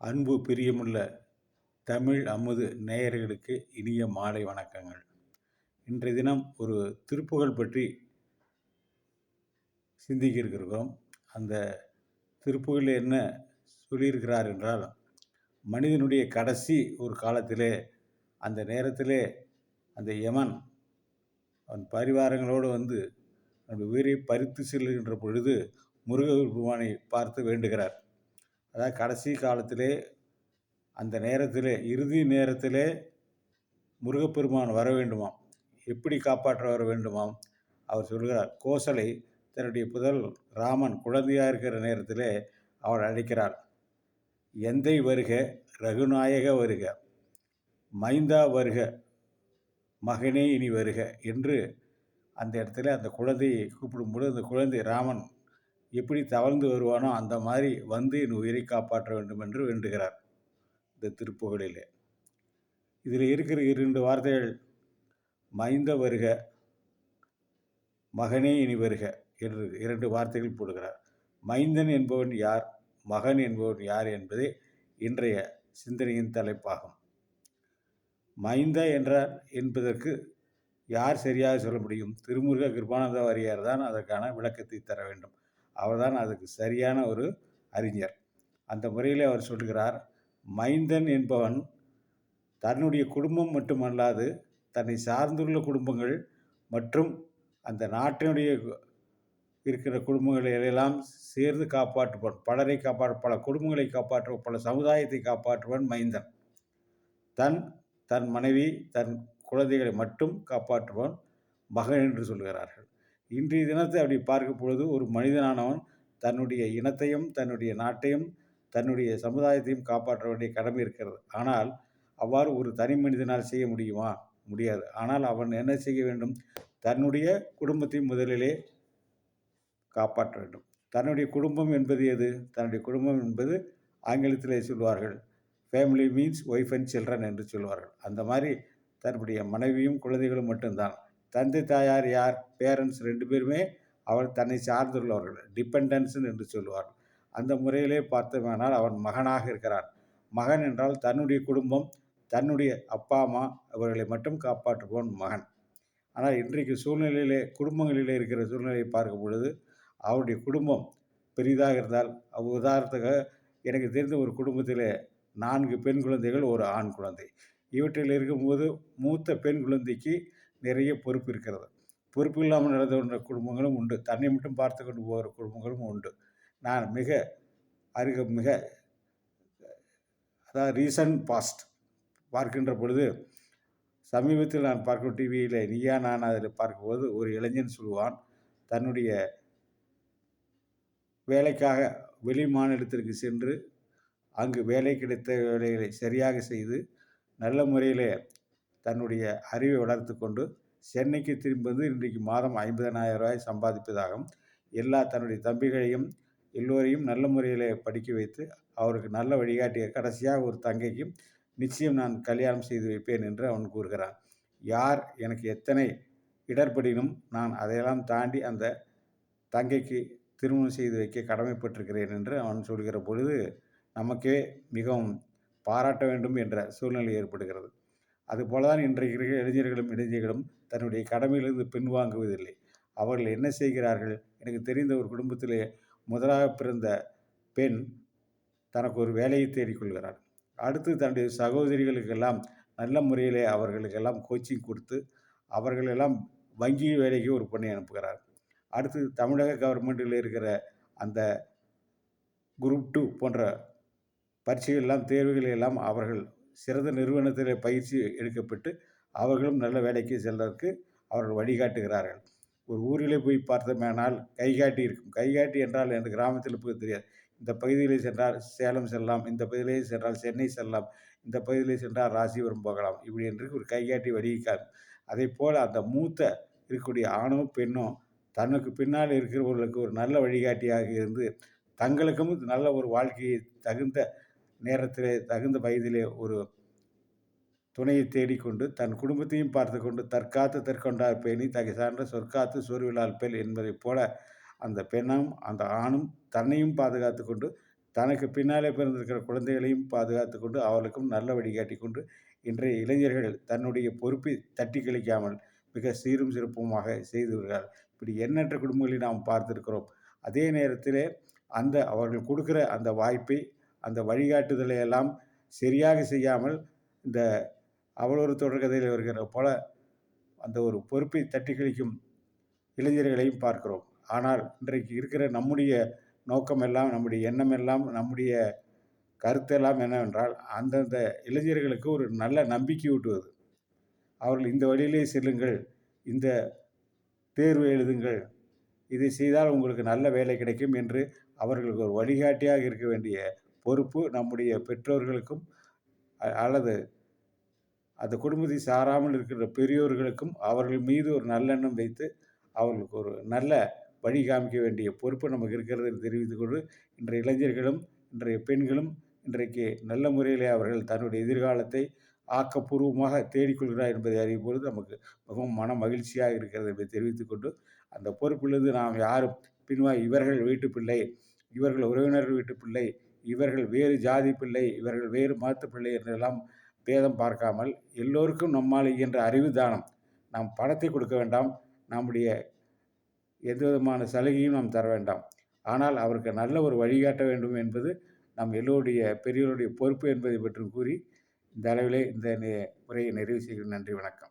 அன்பு பிரியமுள்ள தமிழ் அமுது நேயர்களுக்கு இனிய மாலை வணக்கங்கள். இன்றைய தினம் ஒரு திருப்புகழ் பற்றி சிந்திக்க இருக்கிறோம் அந்த திருப்புகழில் என்ன சொல்லியிருக்கிறார் என்றால் மனிதனுடைய கடைசி ஒரு காலத்திலே அந்த நேரத்திலே அந்த யமன் அவன் பரிவாரங்களோடு வந்து அந்த உயிரை பறித்து செல்லுகின்ற பொழுது முருகபெருமானை பார்த்து வேண்டுகிறார். அதாவது கடைசி காலத்திலே அந்த நேரத்திலே இறுதி நேரத்திலே முருகப்பெருமான் வர வேண்டுமாம். எப்படி காப்பாற்ற வர வேண்டுமாம்? அவர் சொல்கிறார் கோசலை தன்னுடைய புதல் ராமன் குழந்தையாக இருக்கிற நேரத்திலே அவள் அழைக்கிறாள் எந்தை வருக? ரகுநாயக வருக. மைந்தா வருக. மகனே இனி வருக. என்று அந்த இடத்துல அந்த குழந்தையை கூப்பிடும்போது அந்த குழந்தை ராமன் எப்படி தவழ்ந்து வருவானோ அந்த மாதிரி வந்து என் உயிரை காப்பாற்ற வேண்டும் என்று வேண்டுகிறார் இந்த திருப்புகழிலே. இதில் இருக்கிற இரண்டு வார்த்தைகள் மைந்த வருக மகனே இனி வருக என்று இரண்டு வார்த்தைகள் போடுகிறார். மைந்தன் என்பவன் யார் மகன் என்பவன் யார் என்பதே இன்றைய சிந்தனையின் தலைப்பாகும். மைந்த என்றார் என்பதற்கு யார் சரியாக சொல்ல முடியும்? திருமுருக கிருபானந்த வாரியார் தான் அதற்கான விளக்கத்தை தர வேண்டும். அவர்தான் அதுக்கு சரியான ஒரு அறிஞர். அந்த முறையில் அவர் சொல்கிறார் மைந்தன் என்பவன் தன்னுடைய குடும்பம் மட்டுமல்லாது தன்னை சார்ந்துள்ள குடும்பங்கள் மற்றும் அந்த நாட்டினுடைய இருக்கிற குடும்பங்களை எல்லாம் சேர்ந்து காப்பாற்றுவான் பலரை காப்பாற்ற பல குடும்பங்களை காப்பாற்றுவன் பல சமுதாயத்தை காப்பாற்றுவன் மைந்தன். தன் தன் மனைவி தன் குழந்தைகளை மட்டும் காப்பாற்றுவான் மகன் என்று சொல்கிறார்கள். இன்றைய தினத்தை அப்படி பார்க்கும் பொழுது ஒரு மனிதனானவன் தன்னுடைய இனத்தையும் தன்னுடைய நாட்டையும் தன்னுடைய சமுதாயத்தையும் காப்பாற்ற வேண்டிய கடமை இருக்கிறது. ஆனால் அவ்வாறு ஒரு தனி மனிதனால் செய்ய முடியுமா? முடியாது. ஆனால் அவன் என்ன செய்ய வேண்டும்? தன்னுடைய குடும்பத்தை முதலிலே காப்பாற்ற வேண்டும். தன்னுடைய குடும்பம் என்பது எது? தன்னுடைய குடும்பம் என்பது ஆங்கிலத்தில் சொல்வார்கள் family means wife and children என்று சொல்வார்கள். அந்த மாதிரி தன்னுடைய மனைவியும் குழந்தைகளும் மட்டும்தான். தந்தை தாயார் யார்? பேரண்ட்ஸ் ரெண்டு பேருமே அவள் தன்னை சார்ந்துள்ளவர்கள். டிபெண்டன்ஸ் என்று சொல்லுவார் அந்த முறையிலே பார்த்தோமானால் அவன் மகனாக இருக்கிறான். மகன் என்றால் தன்னுடைய குடும்பம் தன்னுடைய அப்பா அம்மா அவர்களை மட்டும் காப்பாற்றுபவன் மகன். ஆனால் இன்றைக்கு சூழ்நிலையிலே குடும்பங்களிலே இருக்கிற சூழ்நிலையை பார்க்கும் பொழுது அவருடைய குடும்பம் பெரிதாக இருந்தால் உதாரணத்துக்கு எனக்கு தெரிந்த ஒரு குடும்பத்தில் நான்கு பெண் குழந்தைகள் ஒரு ஆண் குழந்தை. இவற்றில் இருக்கும்போது மூத்த பெண் குழந்தைக்கு நிறைய பொறுப்பு இருக்கிறது. பொறுப்பு இல்லாமல் நடந்து கொண்ட குடும்பங்களும் உண்டு. தன்னை மட்டும் பார்த்து கொண்டு போகிற குடும்பங்களும் உண்டு. நான் மிக அருக மிக அதாவது ரீசன்ட் பாஸ்ட் பார்க்கின்ற பொழுது சமீபத்தில் நான் பார்க்கும் டிவியில் நீயா நான் அதில் பார்க்கும்போது ஒரு இளைஞன் சொல்லுவான் தன்னுடைய வேலைக்காக வெளி மாநிலத்திற்கு சென்று அங்கு வேலை கிடைத்த வேலைகளை சரியாக செய்து நல்ல முறையில் தன்னுடைய அறிவை வளர்த்து கொண்டு சென்னைக்கு திரும்பி இன்றைக்கு மாதம் ஐம்பதனாயிரம் ரூபாய் சம்பாதிப்பதாகவும் எல்லா தன்னுடைய தம்பிகளையும் எல்லோரையும் நல்ல முறையில் படிக்க வைத்து அவருக்கு நல்ல வழிகாட்டிய கடைசியாக ஒரு தங்கைக்கும் நிச்சயம் நான் கல்யாணம் செய்து வைப்பேன் என்று அவன் கூறுகிறான். யார் எனக்கு எத்தனை இடர்படினும் நான் அதையெல்லாம் தாண்டி அந்த தங்கைக்கு திருமணம் செய்து வைக்க கடமைப்பட்டிருக்கிறேன் என்று அவன் சொல்கிற பொழுது நமக்கே மிகவும் பாராட்ட வேண்டும் என்ற சூழ்நிலை ஏற்படுகிறது. அதுபோல தான் இன்றைக்கு இளைஞர்களும் இளைஞர்களும் தன்னுடைய கடமையிலிருந்து பின்வாங்குவதில்லை. அவர்கள் என்ன செய்கிறார்கள்? எனக்கு தெரிந்த ஒரு குடும்பத்திலே முதலாக பிறந்த பெண் தனக்கு ஒரு வேலையை தேடிக்கொள்கிறார் அடுத்து தன்னுடைய சகோதரிகளுக்கெல்லாம் நல்ல முறையிலே அவர்களுக்கெல்லாம் கோச்சிங் கொடுத்து அவர்களெல்லாம் வங்கி வேலைக்கு ஒரு பொண்ணை அனுப்புகிறார். அடுத்து தமிழக கவர்மெண்ட்டில் இருக்கிற அந்த குரூப் டூ போன்ற பரீட்சைகள் எல்லாம் எல்லாம் அவர்கள் சிறந்த நிறுவனத்தில் பயிற்சி எடுக்கப்பட்டு அவர்களும் நல்ல வேலைக்கு செல்வதற்கு அவர்கள் வழிகாட்டுகிறார்கள். ஒரு ஊரிலே போய் பார்த்தோமேனால் கைகாட்டி இருக்கும். கைகாட்டி என்றால் எனக்கு கிராமத்தில் போய் தெரியாது. இந்த பகுதியிலே சென்றால் சேலம் செல்லலாம் இந்த பகுதியிலே சென்றால் சென்னை செல்லலாம் இந்த பகுதியிலே சென்றால் ராசிபுரம் போகலாம். இப்படி என்று ஒரு கைகாட்டி வழிகாட்டு அதே போல் அந்த மூத்த இருக்கக்கூடிய ஆணும் பெண்ணும் தனக்கு பின்னால் இருக்கிறவர்களுக்கு ஒரு நல்ல வழிகாட்டியாக இருந்து தங்களுக்கும் நல்ல ஒரு வாழ்க்கையை தகுந்த நேரத்திலே தகுந்த வயதிலே ஒரு துணையை தேடிக்கொண்டு தன் குடும்பத்தையும் பார்த்து கொண்டு தற்காத்து தற்கொண்டார் பேணி தகை சான்ற சொற்காத்து சோர்விழால் பெல் என்பதைப் போல அந்த பெண்ணும் அந்த ஆணும் தன்னையும் பாதுகாத்து கொண்டு தனக்கு பின்னாலே பிறந்திருக்கிற குழந்தைகளையும் பாதுகாத்து கொண்டு அவர்களுக்கும் நல்ல வழிகாட்டி கொண்டு இன்றைய இளைஞர்கள் தன்னுடைய பொறுப்பை தட்டி கழிக்காமல் மிக சீரும் சிறப்புமாக செய்துவிடுகிறார் இப்படி எண்ணற்ற குடும்பங்களை நாம் பார்த்திருக்கிறோம். அதே நேரத்திலே அந்த அவர்கள் கொடுக்குற அந்த வாய்ப்பை அந்த வழிகாட்டுதலை எல்லாம் சரியாக செய்யாமல் இந்த அவளொரு தொடர்கதையில் வருகிற போல அந்த ஒரு பொறுப்பை தட்டி கழிக்கும் இளைஞர்களையும் பார்க்கிறோம். ஆனால் இன்றைக்கு இருக்கிற நம்முடைய நோக்கமெல்லாம் நம்முடைய எண்ணமெல்லாம் நம்முடைய கருத்தெல்லாம் என்னவென்றால் அந்தந்த இளைஞர்களுக்கு ஒரு நல்ல நம்பிக்கை ஊட்டுவது. அவர்கள் இந்த வழியிலே செல்லுங்கள் இந்த தேர்வு எழுதுங்கள் இதை செய்தால் உங்களுக்கு நல்ல வேலை கிடைக்கும் என்று அவர்களுக்கு ஒரு வழிகாட்டியாக இருக்க வேண்டிய பொறுப்பு நம்முடைய பெற்றோர்களுக்கும் அல்லது அந்த குடும்பத்தை சாராமல் இருக்கிற பெரியோர்களுக்கும் அவர்கள் மீது ஒரு நல்லெண்ணம் வைத்து அவர்களுக்கு ஒரு நல்ல வழி காமிக்க வேண்டிய பொறுப்பு நமக்கு இருக்கிறது என்று தெரிவித்துக் கொண்டு இன்றைய இளைஞர்களும் இன்றைய பெண்களும் இன்றைக்கு நல்ல முறையிலே அவர்கள் தன்னுடைய எதிர்காலத்தை ஆக்கப்பூர்வமாக தேடிக்கொள்கிறார் என்பதை அறியும் பொழுது நமக்கு மிகவும் மன மகிழ்ச்சியாக இருக்கிறது என்பதை தெரிவித்துக் கொண்டு அந்த பொறுப்பிலிருந்து நாம் யாரும் பின்வாய் இவர்கள் வீட்டு பிள்ளை இவர்கள் உறவினர்கள் வீட்டு பிள்ளை இவர்கள் வேறு ஜாதி பிள்ளை இவர்கள் வேறு மதத்து பிள்ளை என்றெல்லாம் பேதம் பார்க்காமல் எல்லோருக்கும் நம்மால் இயன்ற அறிவு தானம். நாம் பணத்தை கொடுக்க வேண்டாம். நம்முடைய எந்த விதமான சலுகையும் நாம் தர வேண்டாம். ஆனால் அவருக்கு நல்ல ஒரு வழிகாட்ட வேண்டும் என்பது நம் எல்லோருடைய பெரியோருடைய பொறுப்பு என்பதை பற்றி கூறி இந்த அளவிலே இந்த நே- உரையை நிறைவு செய்கிறேன். நன்றி வணக்கம்.